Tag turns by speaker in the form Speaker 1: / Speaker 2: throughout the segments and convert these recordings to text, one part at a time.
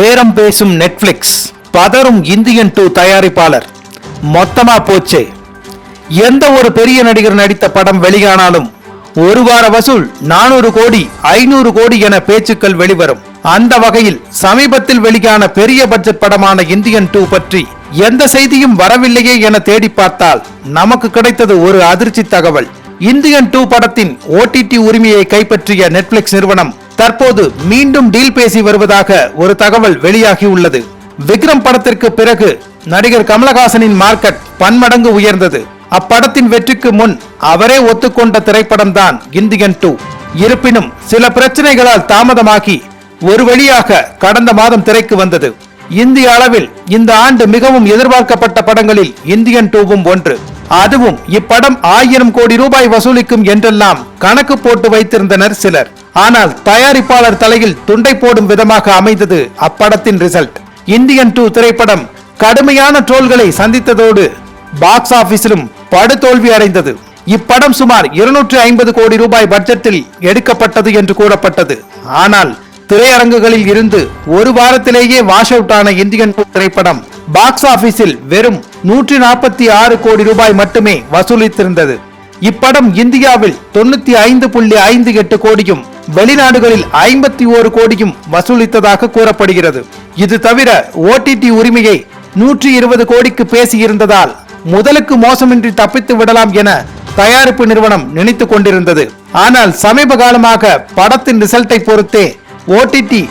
Speaker 1: பேரம் பேசும் Netflix பதறும் Indian two தயாரிப்பாளர். மொத்தமா போச்சே. எந்த ஒரு பெரிய நடிகர் நடித்த படம் வெளியானாலும் ஒரு வார வசூல் நானூறு கோடி ஐநூறு கோடி என பேச்சுக்கள் வெளிவரும். அந்த வகையில் சமீபத்தில் வெளியான பெரிய பட்ஜெட் படமான இந்தியன் டூ பற்றி எந்த செய்தியும் வரவில்லையே என தேடி பார்த்தால் நமக்கு கிடைத்தது ஒரு அதிர்ச்சி தகவல். இந்தியன் டூ படத்தின் ஓடிடி உரிமையை கைப்பற்றிய நெட்ஃபிளிக்ஸ் நிறுவனம் தற்போது மீண்டும் டீல் பேசி வருவதாக ஒரு தகவல் வெளியாகியுள்ளது விக்ரம் படத்திற்கு பிறகு நடிகர் கமலஹாசனின் மார்க்கெட் பன்மடங்கு உயர்ந்தது. அப்படத்தின் வெற்றிக்கு முன் அவரே ஒத்துக்கொண்ட திரைப்படம் தான் இந்தியன் டூ இருப்பினும் சில பிரச்சனைகளால் தாமதமாகி ஒரு வழியாக கடந்த மாதம் திரைக்கு வந்தது. இந்திய அளவில் இந்த ஆண்டு மிகவும் எதிர்பார்க்கப்பட்ட படங்களில் இந்தியன் டூவும் ஒன்று. அதுவும் இப்படம் ஆயிரம் கோடி ரூபாய் வசூலிக்கும் என்றெல்லாம் கணக்கு போட்டு வைத்திருந்தனர் சிலர். ஆனால் தயாரிப்பாளர் தலையில் துண்டை போடும் விதமாக அமைந்தது அப்படத்தின் ரிசல்ட். இந்தியன் டூ திரைப்படம் கடுமையான ட்ரோல்களை சந்தித்ததோடு பாக்ஸ் ஆபீஸிலும் படுதோல்வி அடைந்தது. இப்படம் சுமார் இருநூற்று ஐம்பது கோடி ரூபாய் பட்ஜெட்டில் எடுக்கப்பட்டது என்று கூறப்பட்டது. ஆனால் திரையரங்குகளில் இருந்து ஒரு வாரத்திலேயே வாஷ் அவுட் ஆன இந்தியன் திரைப்படம் பாக்ஸ் ஆபீஸில் வெறும் நூற்றி நாற்பத்தி ஆறு கோடி ரூபாய் மட்டுமே வசூலித்திருந்தது. இப்படம் இந்தியாவில் தொண்ணூத்தி ஐந்து புள்ளி ஐந்து எட்டு கோடியும் வெளிநாடுகளில் ஐம்பத்தி ஓரு கோடியும் வசூலித்ததாக கூறப்படுகிறது. இது தவிர ஓடிடி உரிமையை நூற்றி இருபது கோடிக்கு பேசியிருந்ததால் முதலுக்கு மோசமின்றி தப்பித்து விடலாம் என தயாரிப்பு நிறுவனம் நினைத்துக் கொண்டிருந்தது. ஆனால் சமீப காலமாக படத்தின் ரிசல்ட்டை பொறுத்தே ஓடிடி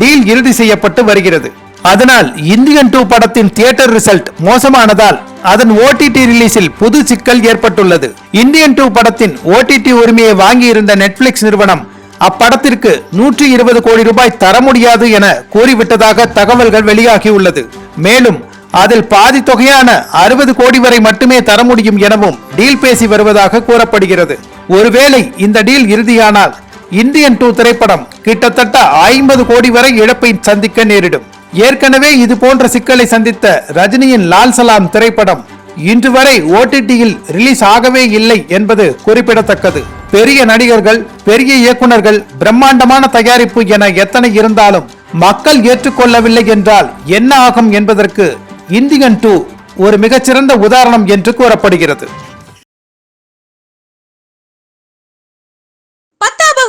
Speaker 1: டீல் இறுதி செய்யப்பட்டு வருகிறது. அதனால் இந்தியன் டூ படத்தின் தியேட்டர் ரிசல்ட் மோசமானதால் அதன் ஓடிடி ரிலீஸில் புது சிக்கல் ஏற்பட்டுள்ளது. இந்தியன் டூ படத்தின் ஓடிடி உரிமையை வாங்கியிருந்த நெட்ஃபிளிக்ஸ் நிறுவனம் அப்படத்திற்கு நூற்றி இருபது கோடி ரூபாய் தர முடியாது என கூறிவிட்டதாக தகவல்கள் வெளியாகியுள்ளது. மேலும் அதில் பாதி தொகையான அறுபது கோடி வரை மட்டுமே தர முடியும் எனவும் டீல் பேசி வருவதாக கூறப்படுகிறது. ஒருவேளை இந்த டீல் இறுதியானால் இந்தியன் டூ திரைப்படம் கிட்டத்தட்ட ஐம்பது கோடி வரை இழப்பை சந்திக்க நேரிடும். ஏற்கனவே இது போன்ற சிக்கலை சந்தித்த ரஜினியின் லால் சலாம் திரைப்படம் இன்று வரை ஓடிடியில் ரிலீஸ் ஆகவே இல்லை என்பது குறிப்பிடத்தக்கது. பெரிய நடிகர்கள் பெரிய இயக்குனர்கள் பிரம்மாண்டமான தயாரிப்பு என எத்தனை இருந்தாலும் மக்கள் ஏற்றுக்கொள்ளவில்லை என்றால் என்ன ஆகும் என்பதற்கு இந்தியன் டூ ஒரு மிகச்சிறந்த உதாரணம் என்று கூறப்படுகிறது.